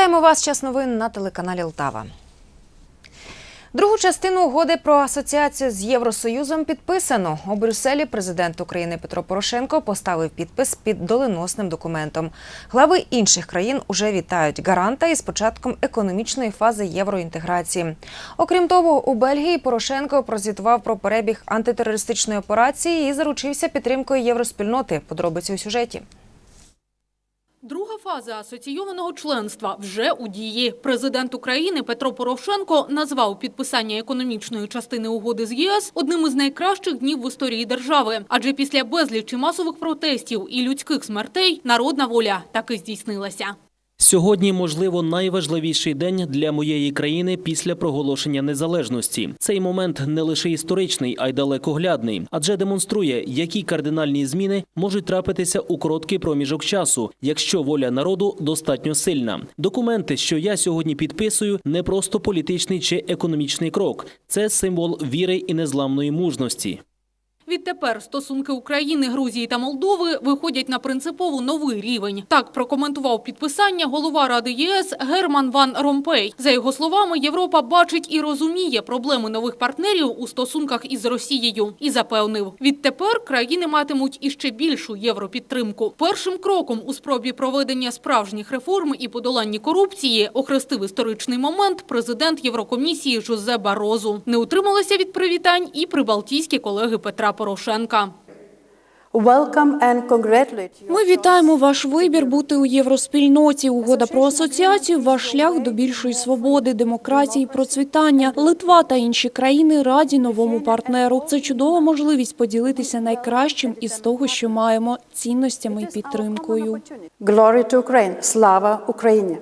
Вітаємо вас. Час новин на телеканалі Лтава. Другу частину угоди про асоціацію з Євросоюзом підписано. У Брюсселі президент України Петро Порошенко поставив підпис під доленосним документом. Глави інших країн уже вітають гаранта із початком економічної фази євроінтеграції. Окрім того, у Бельгії Порошенко прозвітував про перебіг антитерористичної операції і заручився підтримкою євроспільноти. Подробиці у сюжеті. Друга фаза асоційованого членства вже у дії. Президент України Петро Порошенко назвав підписання економічної частини угоди з ЄС одним із найкращих днів в історії держави. Адже після безлічі масових протестів і людських смертей народна воля таки здійснилася. Сьогодні, можливо, найважливіший день для моєї країни після проголошення незалежності. Цей момент не лише історичний, а й далекоглядний, адже демонструє, які кардинальні зміни можуть трапитися у короткий проміжок часу, якщо воля народу достатньо сильна. Документи, що я сьогодні підписую, не просто політичний чи економічний крок, це символ віри і незламної мужності. Відтепер стосунки України, Грузії та Молдови виходять на принципово новий рівень. Так прокоментував підписання голова Ради ЄС Герман Ван Ромпей. За його словами, Європа бачить і розуміє проблеми нових партнерів у стосунках із Росією і запевнив, відтепер країни матимуть іще більшу європідтримку. Першим кроком у спробі проведення справжніх реформ і подоланні корупції охрестив історичний момент президент Єврокомісії Жозе Барозу. Не утрималися від привітань і прибалтійські колеги Петра Порошенка. Ми вітаємо ваш вибір бути у євроспільноті. Угода про асоціацію ваш шлях до більшої свободи, демократії, процвітання. Литва та інші країни раді новому партнеру. Це чудова можливість поділитися найкращим із того, що маємо цінностями і підтримкою. Glory to Слава Україні.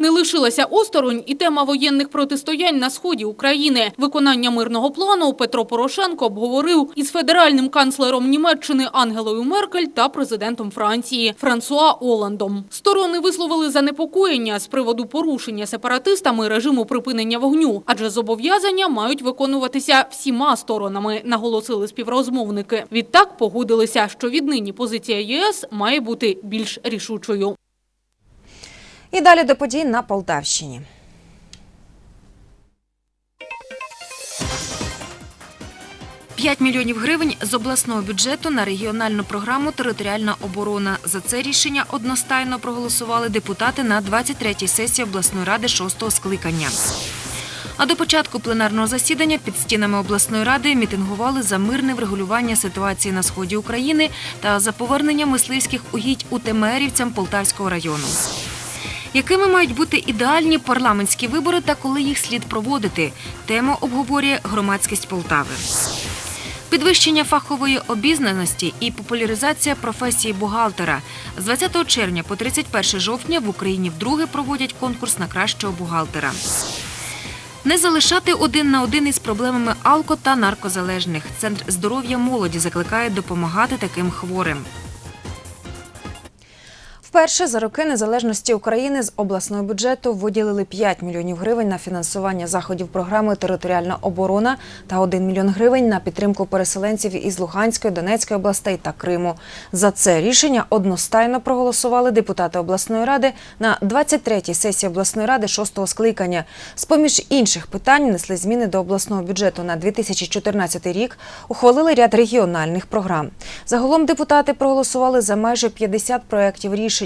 Не лишилася осторонь і тема воєнних протистоянь на сході України. Виконання мирного плану Петро Порошенко обговорив із федеральним канцлером Німеччини Ангелою Меркель та президентом Франції Франсуа Оландом. Сторони висловили занепокоєння з приводу порушення сепаратистами режиму припинення вогню, адже зобов'язання мають виконуватися всіма сторонами, наголосили співрозмовники. Відтак погодилися, що віднині позиція ЄС має бути більш рішучою. І далі до подій на Полтавщині. П'ять мільйонів гривень з обласного бюджету на регіональну програму Територіальна оборона. За це рішення одностайно проголосували депутати на 23-й сесії обласної ради 6-го скликання. А до початку пленарного засідання під стінами обласної ради мітингували за мирне врегулювання ситуації на сході України та за повернення мисливських угідь у Темерівцям Полтавського району. Якими мають бути ідеальні парламентські вибори та коли їх слід проводити? Тему обговорює громадськість Полтави. Підвищення фахової обізнаності і популяризація професії бухгалтера. З 20 червня по 31 жовтня в Україні вдруге проводять конкурс на кращого бухгалтера. Не залишати один на один із проблемами алко та наркозалежних. Центр здоров'я молоді закликає допомагати таким хворим. Вперше за роки незалежності України з обласного бюджету виділили 5 мільйонів гривень на фінансування заходів програми Територіальна оборона та 1 мільйон гривень на підтримку переселенців із Луганської, Донецької областей та Криму. За це рішення одностайно проголосували депутати обласної ради на 23-й сесії обласної ради 6-го скликання. З поміж інших питань несли зміни до обласного бюджету на 2014 рік, ухвалили ряд регіональних програм. Загалом депутати проголосували за майже 50 проєктів рішень,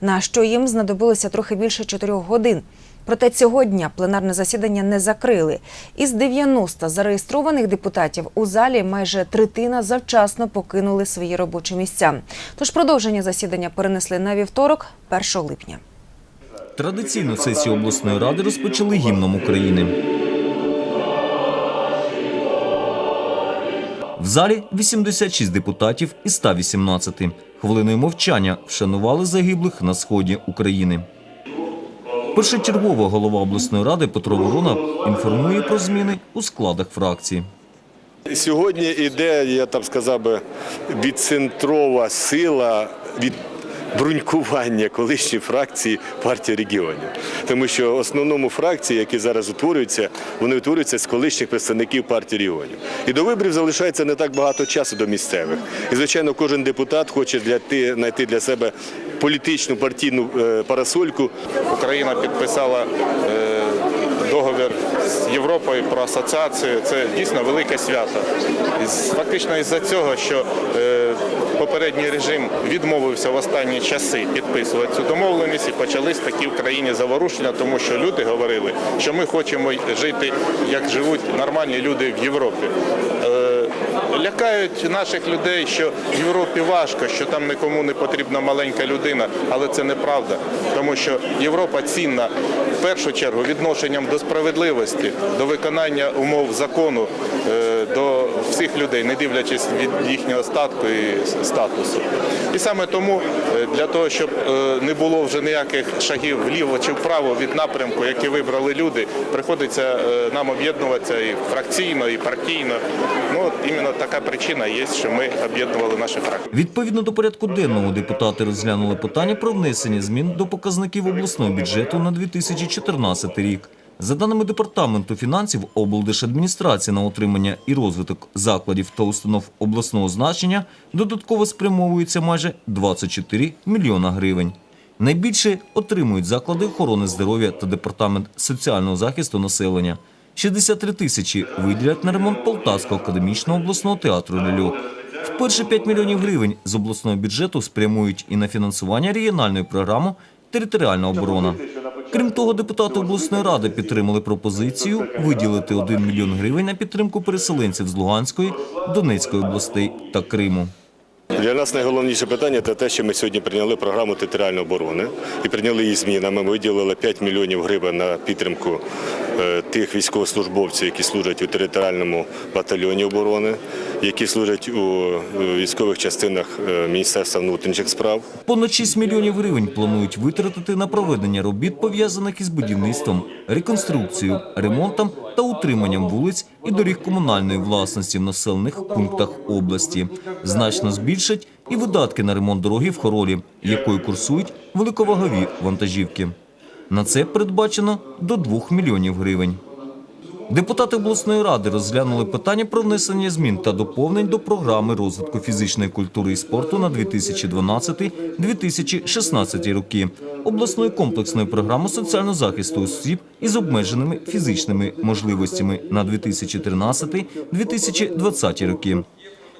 на що їм знадобилося трохи більше 4 годин. Проте цього дня пленарне засідання не закрили. Із 90 зареєстрованих депутатів у залі майже третина завчасно покинули свої робочі місця. Тож продовження засідання перенесли на вівторок, 1 липня. Традиційну сесію обласної ради розпочали гімном України. В залі 86 депутатів із 118. Хвилиною мовчання вшанували загиблих на сході України. Першочергово голова обласної ради Петро Ворона інформує про зміни у складах фракції. Сьогодні іде, я там сказав би, відцентрова сила від брунькування колишньої фракції партії регіонів. Тому що в основному фракції, які зараз утворюються, вони утворюються з колишніх представників партії регіонів. І до виборів залишається не так багато часу до місцевих. І, звичайно, кожен депутат хоче знайти для себе політичну партійну е, парасольку. Україна підписала е, договір з Європою про асоціацію. Це дійсно велике свято. Фактично із-за цього, що е, попередній режим відмовився в останні часи підписувати цю домовленість і почались такі в країні заворушення, тому що люди говорили, що ми хочемо жити, як живуть нормальні люди в Європі. Е, Лякають наших людей, що в Європі важко, що там нікому не потрібна маленька людина, але це неправда, тому що Європа цінна першу чергу відношенням до справедливості, до виконання умов закону, е, до всіх людей, не дивлячись від їхнього статку і статусу. І саме тому е, для того, щоб е, не було вже ніяких шагів вліво чи вправо від напрямку, які вибрали люди, приходиться е, нам об'єднуватися і фракційно, і партійно. Ну от іменно така причина є, що ми об'єднували наші фракції. Відповідно до порядку денного депутати розглянули питання про внесення змін до показників обласного бюджету на 2014 рік. За даними Департаменту фінансів, облдержадміністрація на утримання і розвиток закладів та установ обласного значення додатково спрямовується майже 24 мільйона гривень. Найбільше отримують заклади охорони здоров'я та департамент соціального захисту населення. 63 тисячі виділять на ремонт Полтавського академічного обласного театру «Ляльок». Вперше 5 мільйонів гривень з обласного бюджету спрямують і на фінансування регіональної програми «Територіальна оборона». Крім того, депутати обласної ради підтримали пропозицію виділити 1 мільйон гривень на підтримку переселенців з Луганської, Донецької областей та Криму. Для нас найголовніше питання це те, що ми сьогодні прийняли програму територіальної оборони і прийняли її змінами. Ми виділили 5 мільйонів гривень на підтримку тих військовослужбовців, які служать у територіальному батальйоні оборони, які служать у е, військових частинах е, Міністерства внутрішніх справ. Понад 6 мільйонів гривень планують витратити на проведення робіт, пов'язаних із будівництвом, реконструкцією, ремонтом та утриманням вулиць і доріг комунальної власності в населених пунктах області. Значно збільшать і видатки на ремонт дороги в Хоролі, якою курсують великовагові вантажівки. На це передбачено до 2 мільйонів гривень. Депутати обласної ради розглянули питання про внесення змін та доповнень до програми розвитку фізичної культури і спорту на 2012-2016 роки, обласної комплексної програми соціального захисту осіб із обмеженими фізичними можливостями на 2013-2020 роки.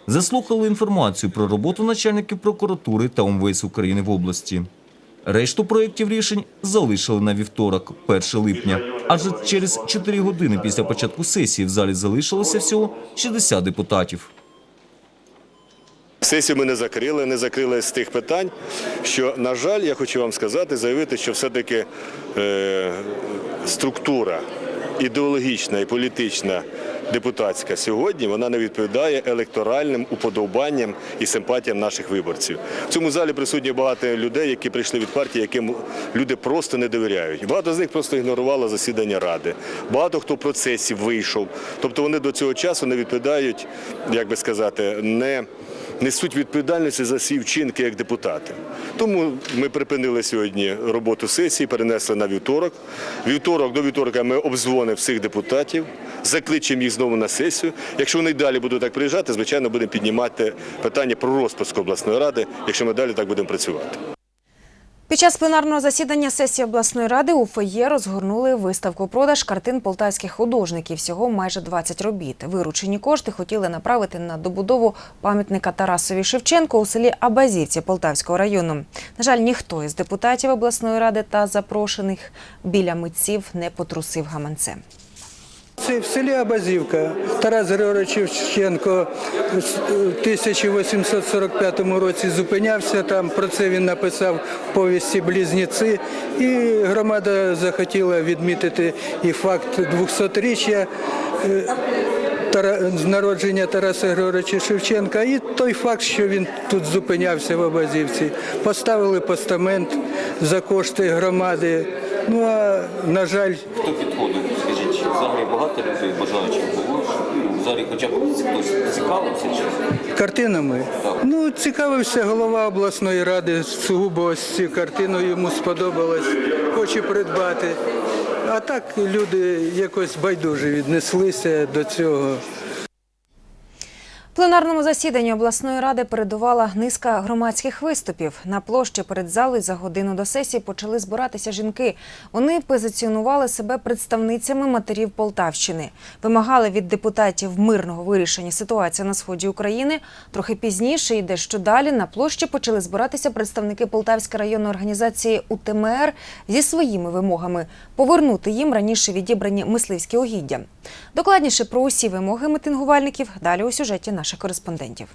Заслухали інформацію про роботу начальників прокуратури та МВС України в області. Решту проєктів рішень залишили на вівторок, 1 липня. Адже через 4 години після початку сесії в залі залишилося всього 60 депутатів. Сесію ми не закрили, не закрили з тих питань, що, на жаль, я хочу вам сказати, заявити, що все-таки е, структура ідеологічна і політична депутатська сьогодні вона не відповідає електоральним уподобанням і симпатіям наших виборців. В цьому залі присутні багато людей, які прийшли від партії, яким люди просто не довіряють. Багато з них просто ігнорувало засідання ради. Багато хто в процесі вийшов. Тобто вони до цього часу не відповідають, як би сказати, не несуть відповідальності за свої вчинки як депутати. Тому ми припинили сьогодні роботу сесії, перенесли на вівторок. Вівторок до вівторка ми обдзвонимо всіх депутатів, закличемо їх знову на сесію. Якщо вони далі будуть так приїжджати, звичайно, будемо піднімати питання про розпуск обласної ради, якщо ми далі так будемо працювати. Під час пленарного засідання сесії обласної ради у фоє розгорнули виставку-продаж картин полтавських художників. Всього майже 20 робіт. Виручені кошти хотіли направити на добудову пам'ятника Тарасові Шевченко у селі Абазівці Полтавського району. На жаль, ніхто із депутатів обласної ради та запрошених біля митців не потрусив гаманцем. Це в селі Абазівка. Тарас Григорович Шевченко в 1845 році зупинявся там. Про це він написав в повісті Близнеці. І громада захотіла відмітити і факт 200-річчя е, народження Тараса Григоровича Шевченка, і той факт, що він тут зупинявся в Абазівці. Поставили постамент за кошти громади. Ну а на жаль, Хто підходив? Скажіть, багато людей бажаючих було? Ну, Взагалі хоча б хтось цікавився чи? Картинами? Ну, цікавився голова обласної ради сугубо ось цю картину йому сподобалось, хоче придбати. А так люди якось байдуже віднеслися до цього. Пленарному засіданні обласної ради передувала низка громадських виступів. На площі перед залою за годину до сесії почали збиратися жінки. Вони позиціонували себе представницями матерів Полтавщини, вимагали від депутатів мирного вирішення ситуації на сході України. Трохи пізніше і дещо далі на площі почали збиратися представники Полтавської районної організації УТМР зі своїми вимогами повернути їм раніше відібрані мисливські угіддя. Докладніше про усі вимоги митингувальників далі у сюжеті наших кореспондентів.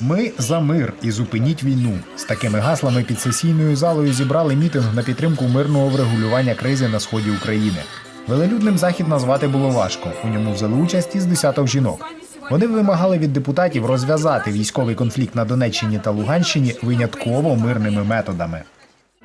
Ми за мир і зупиніть війну. З такими гаслами під сесійною залою зібрали мітинг на підтримку мирного врегулювання кризи на сході України. Велелюдним захід назвати було важко. У ньому взяли участь із десяток жінок. Вони вимагали від депутатів розв'язати військовий конфлікт на Донеччині та Луганщині винятково мирними методами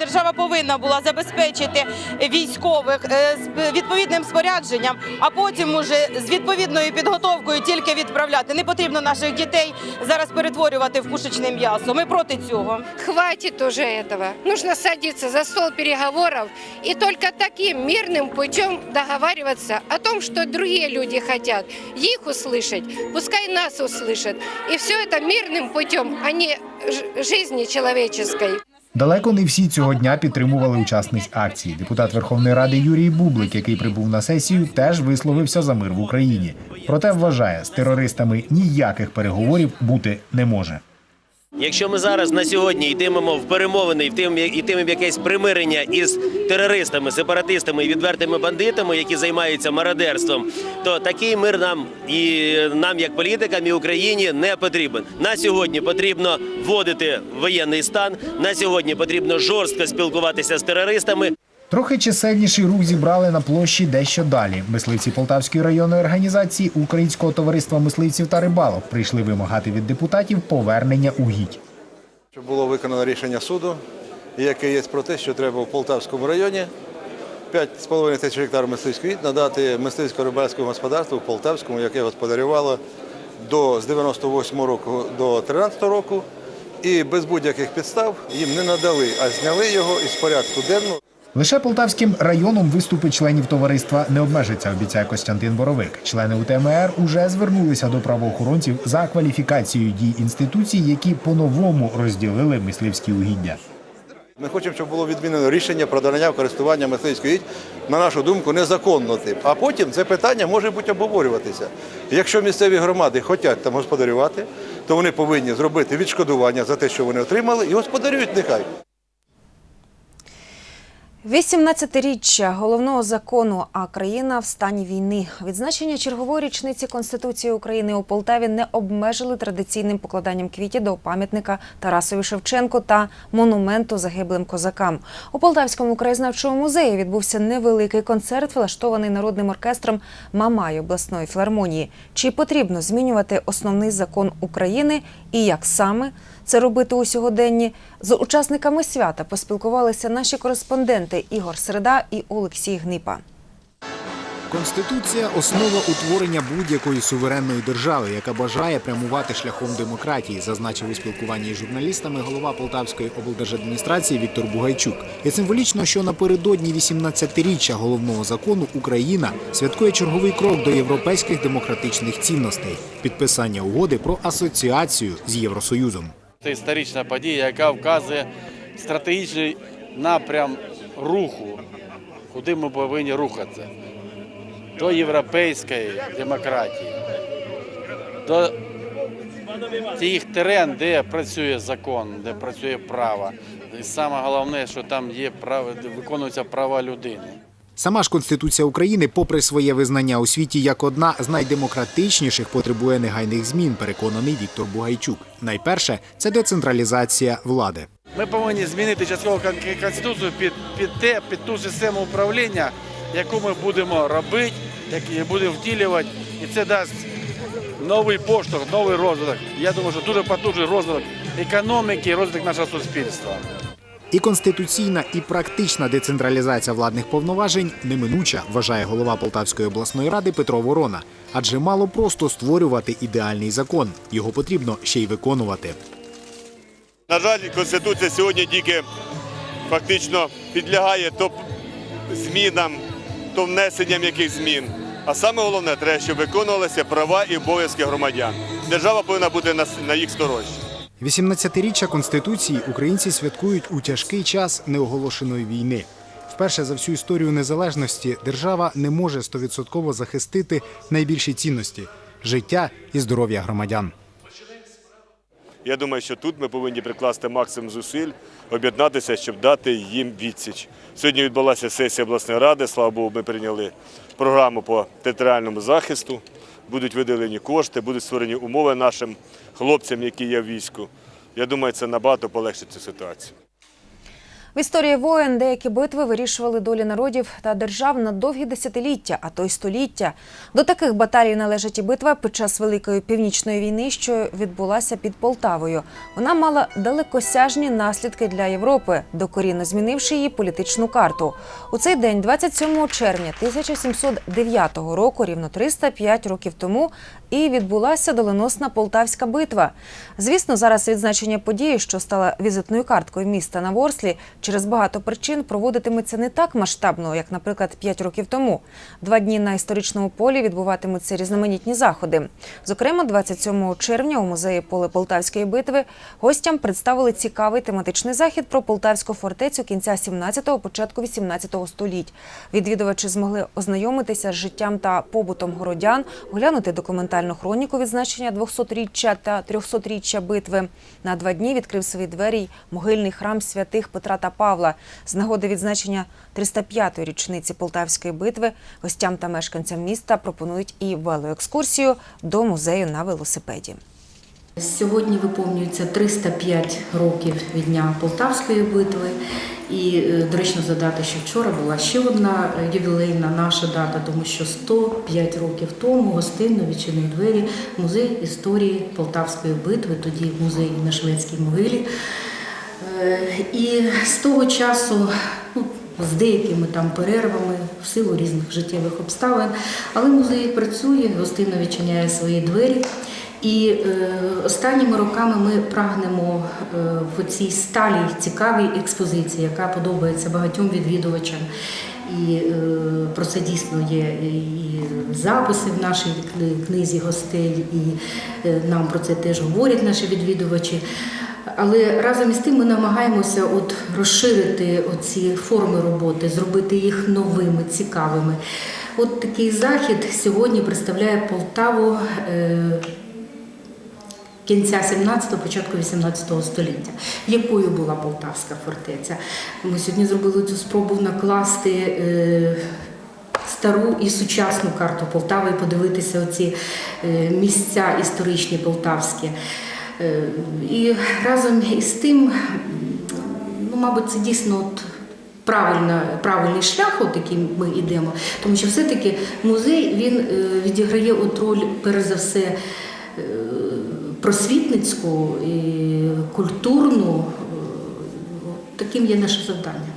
Держава повинна була забезпечити військових е, з відповідним спорядженням, а потім уже з відповідною підготовкою тільки відправляти. Не потрібно наших дітей зараз перетворювати в пушечне м'ясо. Ми проти цього. Хватит уже этого. Нужно садиться за стол переговоров и только таким мирным путем договариваться о том, что другие люди хотят. Их услышать, пускай нас услышат. И все это мирным путем, а не ж- жизни человеческой. Далеко не всі цього дня підтримували учасниць акції. Депутат Верховної Ради Юрій Бублик, який прибув на сесію, теж висловився за мир в Україні. Проте вважає, з терористами ніяких переговорів бути не може. Якщо ми зараз на сьогодні йтимемо в перемовини, йтимемо в якесь примирення із терористами, сепаратистами і відвертими бандитами, які займаються мародерством, то такий мир нам і нам, як політикам, і Україні не потрібен. На сьогодні потрібно вводити воєнний стан. На сьогодні потрібно жорстко спілкуватися з терористами. Трохи чисельніший рух зібрали на площі дещо далі. Мисливці Полтавської районної організації Українського товариства мисливців та рибалок прийшли вимагати від депутатів повернення угідь. Щоб було виконано рішення суду, яке є про те, що треба в Полтавському районі 5,5 тисяч гектар мисливських угідь надати мисливсько-рибальському господарству в Полтавському, яке господарювало до з 98 року до 13 року, і без будь-яких підстав їм не надали, а зняли його із порядку денного. Лише Полтавським районом виступи членів товариства не обмежиться, обіцяє Костянтин Боровик. Члени УТМР уже звернулися до правоохоронців за кваліфікацією дій інституцій, які по-новому розділили мисливські угіддя. Ми хочемо, щоб було відмінено рішення про надання в користування мисливської на нашу думку, незаконно тип. А потім це питання може бути обговорюватися. Якщо місцеві громади хочуть там господарювати, то вони повинні зробити відшкодування за те, що вони отримали, і господарюють нехай. 18-річчя головного закону «А країна в стані війни». Відзначення чергової річниці Конституції України у Полтаві не обмежили традиційним покладанням квітів до пам'ятника Тарасові Шевченку та монументу загиблим козакам. У Полтавському краєзнавчому музеї відбувся невеликий концерт, влаштований народним оркестром Мамай обласної філармонії. Чи потрібно змінювати основний закон України і як саме це робити у сьогоденні? З учасниками свята поспілкувалися наші кореспонденти Ігор Середа і Олексій Гнипа. Конституція основа утворення будь-якої суверенної держави, яка бажає прямувати шляхом демократії, зазначив у спілкуванні з журналістами голова Полтавської облдержадміністрації Віктор Бугайчук. І символічно, що напередодні 18-річчя головного закону Україна святкує черговий крок до європейських демократичних цінностей підписання угоди про асоціацію з Євросоюзом. Це історична подія, яка вказує стратегічний напрям руху, куди ми повинні рухатися. До європейської демократії, до тих терен, де працює закон, де працює право. І саме головне, що там є право, виконуються права людини. Сама ж Конституція України, попри своє визнання у світі як одна з найдемократичніших, потребує негайних змін, переконаний Віктор Бугайчук. Найперше це децентралізація влади. Ми повинні змінити частково конституцію під, під те, під ту систему управління, яку ми будемо робити, яку будемо втілювати, і це дасть новий поштовх, новий розвиток. Я думаю, що дуже потужний розвиток економіки і розвиток нашого суспільства. І конституційна, і практична децентралізація владних повноважень неминуча, вважає голова Полтавської обласної ради Петро Ворона. Адже мало просто створювати ідеальний закон, його потрібно ще й виконувати. На жаль, Конституція сьогодні тільки фактично підлягає то змінам, то внесенням яких змін. А саме головне, треба, щоб виконувалися права і обов'язки громадян. держава повинна бути на, їх сторожі. 18-річчя Конституції українці святкують у тяжкий час неоголошеної війни. Вперше за всю історію незалежності держава не може стовідсотково захистити найбільші цінності життя і здоров'я громадян. Я думаю, що тут ми повинні прикласти максимум зусиль, об'єднатися, щоб дати їм відсіч. Сьогодні відбулася сесія обласної ради. Слава Богу, ми прийняли програму по територіальному захисту. Будуть виділені кошти, будуть створені умови нашим хлопцям, які є в війську. Я думаю, це набагато полегшить цю ситуацію. В історії воєн деякі битви вирішували долі народів та держав на довгі десятиліття, а то й століття. До таких баталій належить і битва під час Великої північної війни, що відбулася під Полтавою. Вона мала далекосяжні наслідки для Європи, докорінно змінивши її політичну карту. У цей день, 27 червня 1709 року, рівно 305 років тому, і відбулася доленосна Полтавська битва. Звісно, зараз відзначення події, що стала візитною карткою міста на Ворслі, через багато причин проводитиметься не так масштабно, як, наприклад, 5 років тому. Два дні на історичному полі відбуватимуться різноманітні заходи. Зокрема, 27 червня у музеї поле Полтавської битви гостям представили цікавий тематичний захід про Полтавську фортецю кінця 17-го, початку 18-го століть. Відвідувачі змогли ознайомитися з життям та побутом городян, оглянути документальну хроніку відзначення 200-річчя та 300-річчя битви. На два дні відкрив свої двері й могильний храм святих Петра та Павла. З нагоди відзначення 305-ї річниці Полтавської битви гостям та мешканцям міста пропонують і велоекскурсію до музею на велосипеді. Сьогодні виповнюється 305 років від дня Полтавської битви. І е, доречно задати, що вчора була ще одна е, ювілейна наша дата, тому що 105 років тому гостинно відчинив двері музей історії Полтавської битви, тоді музей на шведській могилі. Е, І з того часу, ну, з деякими там перервами, в силу різних життєвих обставин, але музей працює, гостинно відчиняє свої двері. І е, останніми роками ми прагнемо е, в цій сталій цікавій експозиції, яка подобається багатьом відвідувачам. І про це дійсно є і записи в нашій книзі гостей, і нам про це теж говорять наші відвідувачі. Але разом із тим ми намагаємося от розширити ці форми роботи, зробити їх новими, цікавими. От такий захід сьогодні представляє Полтаву. е, Кінця 17-го, початку 18-го століття, якою була Полтавська фортеця. Ми сьогодні зробили цю спробу накласти е, стару і сучасну карту Полтави і подивитися оці е, місця історичні полтавські. Е, І разом із тим, ну, мабуть, це дійсно от правильна, правильний шлях, от яким ми йдемо, тому що все-таки музей він е, відіграє от роль, перш за все, е, просвітницьку і культурну. Таким є наше завдання.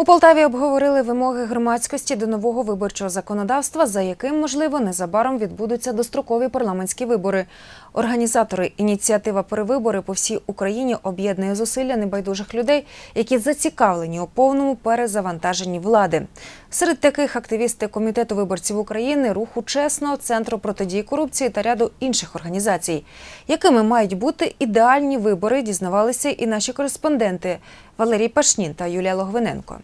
У Полтаві обговорили вимоги громадськості до нового виборчого законодавства, за яким, можливо, незабаром відбудуться дострокові парламентські вибори. Організатори ініціатива перевибори по всій Україні об'єднує зусилля небайдужих людей, які зацікавлені у повному перезавантаженні влади. Серед таких активісти комітету виборців України, руху чесно, центру протидії корупції та ряду інших організацій. Якими мають бути ідеальні вибори, дізнавалися і наші кореспонденти Валерій Пашнін та Юлія Логвиненко.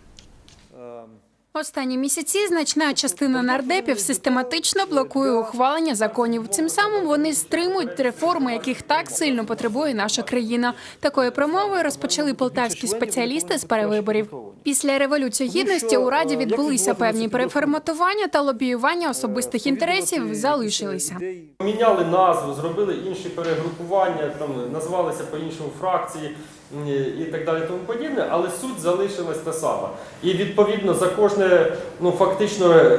Останні місяці значна частина нардепів систематично блокує ухвалення законів. Цим самим вони стримують реформи, яких так сильно потребує наша країна. Такою промовою розпочали полтавські спеціалісти з перевиборів. Після революції гідності у раді відбулися певні переформатування та лобіювання особистих інтересів залишилися. Міняли назву, зробили інші перегрупування, там назвалися по-іншому фракції і так далі, тому подібне, але суть залишилась та сама. І відповідно за кожне ну фактично е,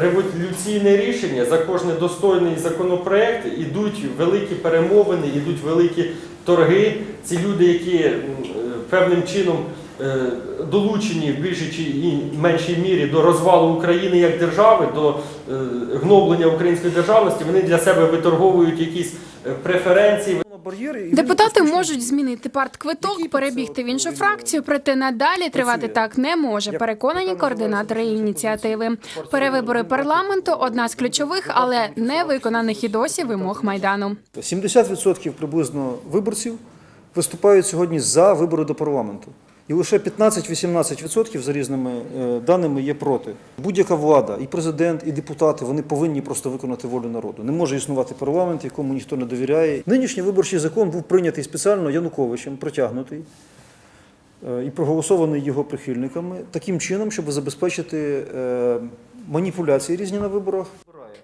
революційне рішення, за кожний достойний законопроект ідуть великі перемовини, ідуть великі торги. Ці люди, які е, певним чином. е, Долучені в більшій чи меншій мірі до розвалу України як держави, до гноблення української державності, вони для себе виторговують якісь преференції. Депутати можуть змінити партквиток, перебігти в іншу фракцію, проте надалі тривати так не може. Переконані координатори ініціативи. Перевибори парламенту одна з ключових, але не виконаних і досі вимог майдану. 70% приблизно виборців виступають сьогодні за вибори до парламенту. І лише 15-18% за різними е, даними є проти. Будь-яка влада, і президент, і депутати, вони повинні просто виконати волю народу. Не може існувати парламент, якому ніхто не довіряє. Нинішній виборчий закон був прийнятий спеціально Януковичем, протягнутий е, і проголосований його прихильниками таким чином, щоб забезпечити е, маніпуляції різні на виборах.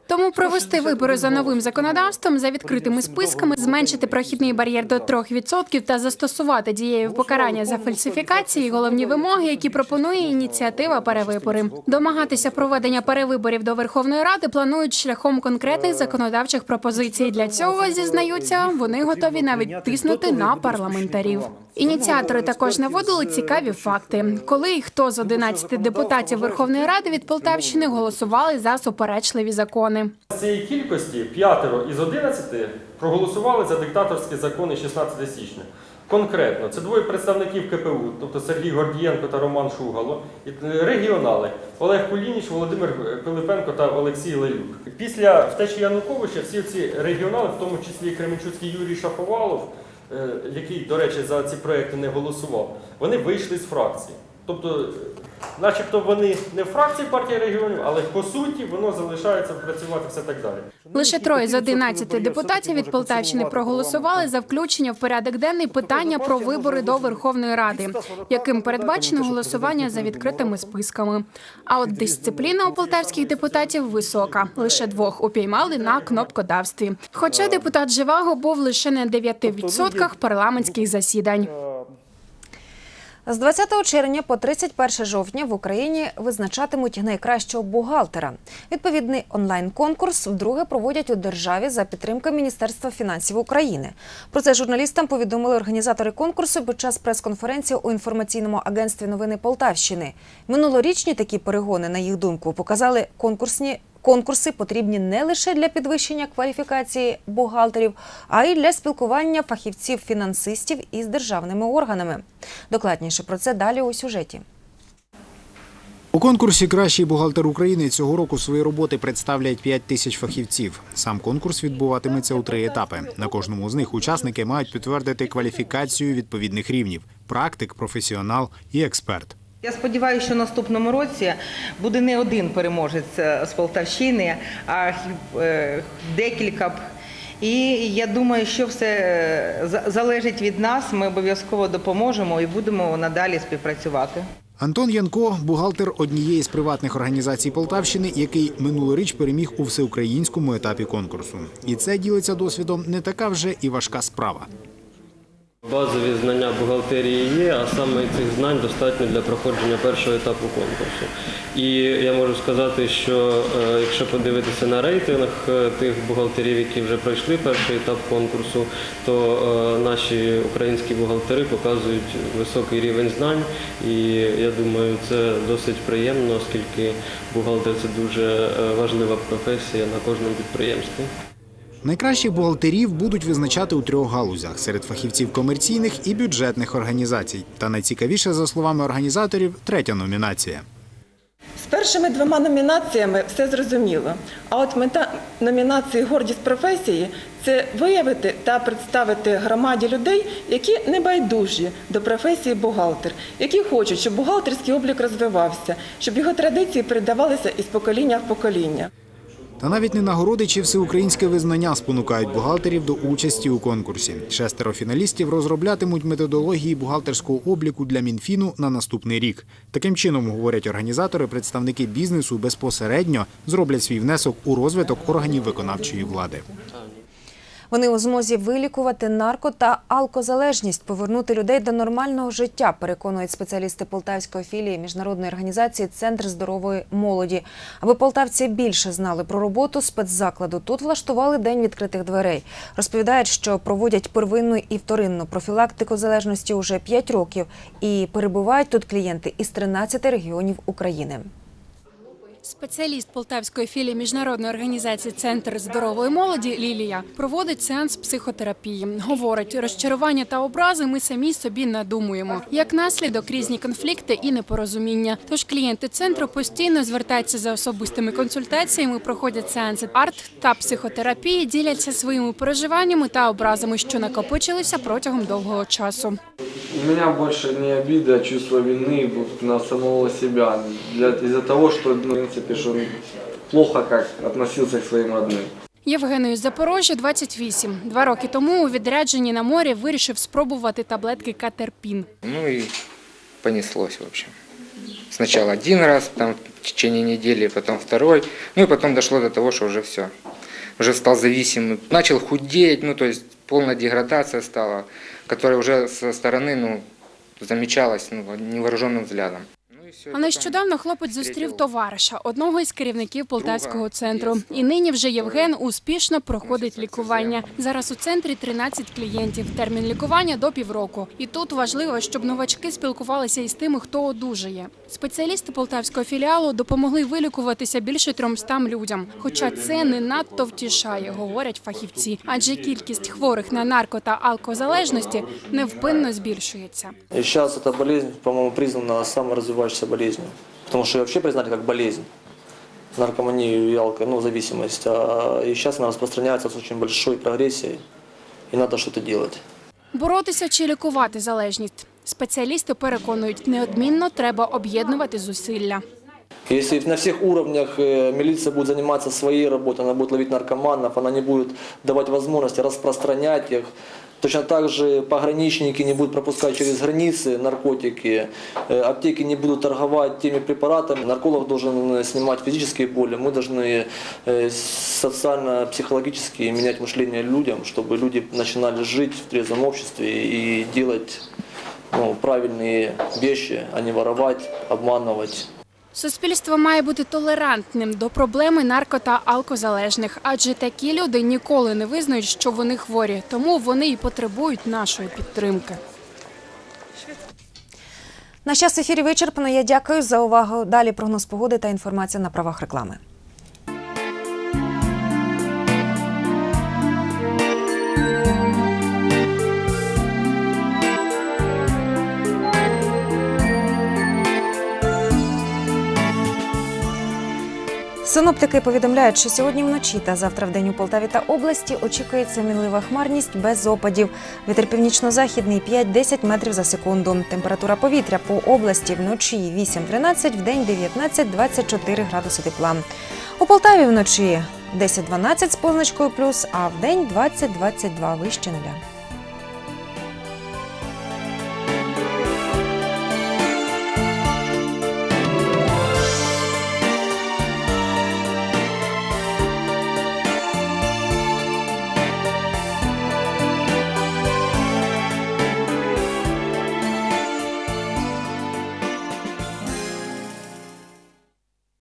Тому провести вибори за новим законодавством, за відкритими списками, зменшити прохідний бар'єр до 3% та застосувати дією покарання за фальсифікації – головні вимоги, які пропонує ініціатива перевибори. Домагатися проведення перевиборів до Верховної Ради планують шляхом конкретних законодавчих пропозицій. Для цього зізнаються, вони готові навіть тиснути на парламентарів. Ініціатори також наводили цікаві факти, коли і хто з 11 депутатів Верховної Ради від Полтавщини голосували за суперечливі закони. З цієї кількості п'ятеро із 11 проголосували за диктаторські закони 16 січня. Конкретно, це двоє представників КПУ, тобто Сергій Гордієнко та Роман Шугало, і регіонали Олег Кулініч, Володимир Пилипенко та Олексій Лелюк. Після втечі Януковича всі ці регіонали, в тому числі Кременчуцький Юрій Шаповалов, е, який, до речі, за ці проекти не голосував, вони вийшли з фракції. Тобто, начебто вони не в фракції партії регіонів, але по суті воно залишається працювати все так далі. Лише троє з 11 депутатів від Полтавщини проголосували за включення в порядок денний питання про вибори до Верховної Ради, яким передбачено голосування за відкритими списками. А от дисципліна у полтавських депутатів висока. Лише двох упіймали на кнопкодавстві. Хоча депутат Живаго був лише на 9% парламентських засідань. З 20 червня по 31 жовтня в Україні визначатимуть найкращого бухгалтера. Відповідний онлайн-конкурс вдруге проводять у державі за підтримки Міністерства фінансів України. Про це журналістам повідомили організатори конкурсу під час прес-конференції у інформаційному агентстві новини Полтавщини. Минулорічні такі перегони, на їх думку, показали конкурсні. Конкурси потрібні не лише для підвищення кваліфікації бухгалтерів, а й для спілкування фахівців-фінансистів із державними органами. Докладніше про це далі у сюжеті. У конкурсі Кращий бухгалтер України цього року свої роботи представлять 5 тисяч фахівців. Сам конкурс відбуватиметься у три етапи. На кожному з них учасники мають підтвердити кваліфікацію відповідних рівнів: практик, професіонал і експерт. Я сподіваюся, що наступному році буде не один переможець е, з Полтавщини, а е, декілька. б. І я думаю, що все е, залежить від нас. Ми обов'язково допоможемо і будемо надалі співпрацювати. Антон Янко бухгалтер однієї з приватних організацій Полтавщини, який минулоріч переміг у всеукраїнському етапі конкурсу. І це ділиться досвідом не така вже і важка справа. Базові знання бухгалтерії є, а саме цих знань достатньо для проходження першого етапу конкурсу. І я можу сказати, що е, якщо подивитися на рейтинг е, тих бухгалтерів, які вже пройшли перший етап конкурсу, то е, наші українські бухгалтери показують високий рівень знань. І я думаю, це досить приємно, оскільки бухгалтер це дуже важлива професія на кожному підприємстві. Найкращих бухгалтерів будуть визначати у трьох галузях серед фахівців комерційних і бюджетних організацій. Та найцікавіше, за словами організаторів, третя номінація. З першими двома номінаціями все зрозуміло. А от мета номінації Гордість професії це виявити та представити громаді людей, які не байдужі до професії бухгалтер, які хочуть, щоб бухгалтерський облік розвивався, щоб його традиції передавалися із покоління в покоління. Та навіть не нагороди чи всеукраїнське визнання спонукають бухгалтерів до участі у конкурсі. Шестеро фіналістів розроблятимуть методології бухгалтерського обліку для Мінфіну на наступний рік. Таким чином, говорять організатори, представники бізнесу безпосередньо зроблять свій внесок у розвиток органів виконавчої влади. Вони у змозі вилікувати нарко та алкозалежність, повернути людей до нормального життя, переконують спеціалісти полтавської філії міжнародної організації Центр здорової молоді. Аби полтавці більше знали про роботу спецзакладу, тут влаштували день відкритих дверей. Розповідають, що проводять первинну і вторинну профілактику залежності уже 5 років, і перебувають тут клієнти із 13 регіонів України. Спеціаліст полтавської філії міжнародної організації Центр здорової молоді Лілія проводить сеанс психотерапії. Говорить, розчарування та образи ми самі собі надумуємо. Як наслідок різні конфлікти і непорозуміння. Тож клієнти центру постійно звертаються за особистими консультаціями, проходять сеанси арт та психотерапії, діляться своїми переживаннями та образами, що накопичилися протягом довгого часу. У меня больше не обида, а чувство вины на самого себя. Для- того, что, ну, принципе, что он плохо как относился к своим родным. Євгенію з Запорожжя 28. Два роки тому у відрядженні на морі вирішив спробувати таблетки Катерпін. Ну и понеслось, в общем. Сначала один раз, там в течение недели, потом второй. Ну и потом дошло до того, что уже все. Уже стал зависимым. Начал худеть, ну то есть полная деградация стала, которая уже со стороны, ну, замечалась ну, невооруженным взглядом. А нещодавно хлопець зустрів товариша, одного із керівників полтавського центру. І нині вже Євген успішно проходить лікування. Зараз у центрі 13 клієнтів. Термін лікування до півроку. І тут важливо, щоб новачки спілкувалися із тими, хто одужає. Спеціалісти полтавського філіалу допомогли вилікуватися більше 300 людям. Хоча це не надто втішає, говорять фахівці. Адже кількість хворих на нарко та алкозалежності невпинно збільшується. И сейчас эта болезнь, по-моему, признана самой развивающейся болезнью. Потому что ее вообще признали как болезнь. Наркоманию и алко, ну, зависимость. А, и сейчас она распространяется с очень большой прогрессией. И надо что-то делать. Боротися чи лікувати залежність. Спеціалісти переконують, неодмінно треба об'єднувати зусилля. Если на всех уровнях э, милиция будет заниматься своей работой, она будет ловить наркоманов, она не будет давать возможности распространять их. Точно так же пограничники не будут пропускать через границы наркотики, э, аптеки не будут торговать теми препаратами. Нарколог должен э, снимать физические боли, мы должны э, социально-психологически менять мышление людям, чтобы люди начинали жить в трезвом обществе и делать ну, правильные вещи, а не воровать, обманывать. Суспільство має бути толерантним до проблеми нарко та алкозалежних, адже такі люди ніколи не визнають, що вони хворі, тому вони і потребують нашої підтримки. На час ефірі вичерпано. Я дякую за увагу. Далі прогноз погоди та інформація на правах реклами. Синоптики повідомляють, що сьогодні вночі та завтра в день у Полтаві та області очікується мінлива хмарність без опадів. Вітер північно-західний 5-10 метрів за секунду. Температура повітря по області вночі 8-13, в день 19-24 градуси тепла. У Полтаві вночі 10-12 з позначкою плюс, а в день 20-22 вище нуля.